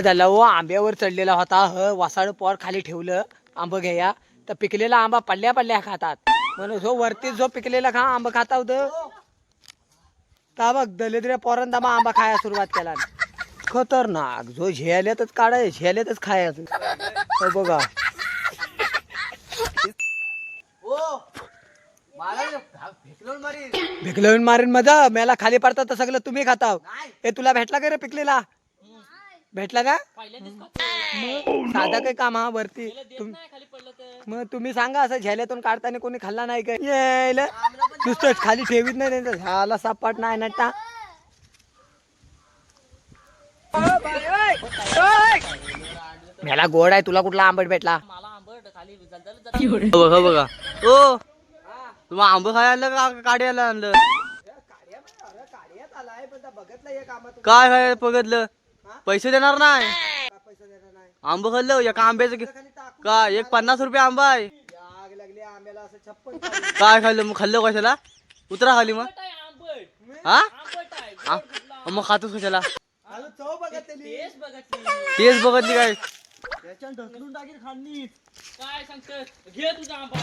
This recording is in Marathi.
झालं हो आंब्यावर चढलेला होता. ह वासाळ पोर खाली ठेवलं आंब घ्या. तर पिकलेला आंबा पडल्या पडल्या खातात. म्हणून जो वरती जो पिकलेला खा आंबा खाता होतं ता बघ दलिद्र पोरांदा मग आंबा खायला सुरुवात केला. खतरनाक. जो झेल्यातच काढाय झेल्यातच खायचं हो बघा. भिकलवून मारीन. मजा. मेला खाली पडतात तर सगळं तुम्ही खाताव. हे तुला भेटला का रे पिकलेला? भेटला का? मग साधा काही काम हा वरती? तुम- मग तुम्ही सांगा असं झेल्यातून काढताना कोणी खाल्ला नाही काय? यायला नुसतं खाली ठेवीत नाही त्यांचं. झाला सापाट नाही नट्टा. मेला गोड आहे. तुला कुठला आंबट भेटला? बघा बघा. ओ तुम्हाला आंब खायला का काढायला आणलं? काय काय बघितलं? पैसे देणार नाही. आंब खाल्लं एका आंब्याचं कि- काय एक पन्नास रुपये आंबा आहे. काय खाल्लं? मग खाल्लं कशाला? उतरा खाली मग. हा? आ- मग खातोस कशाला? तेच बघितली काय. काय सांगतो घे तुझा आंबा.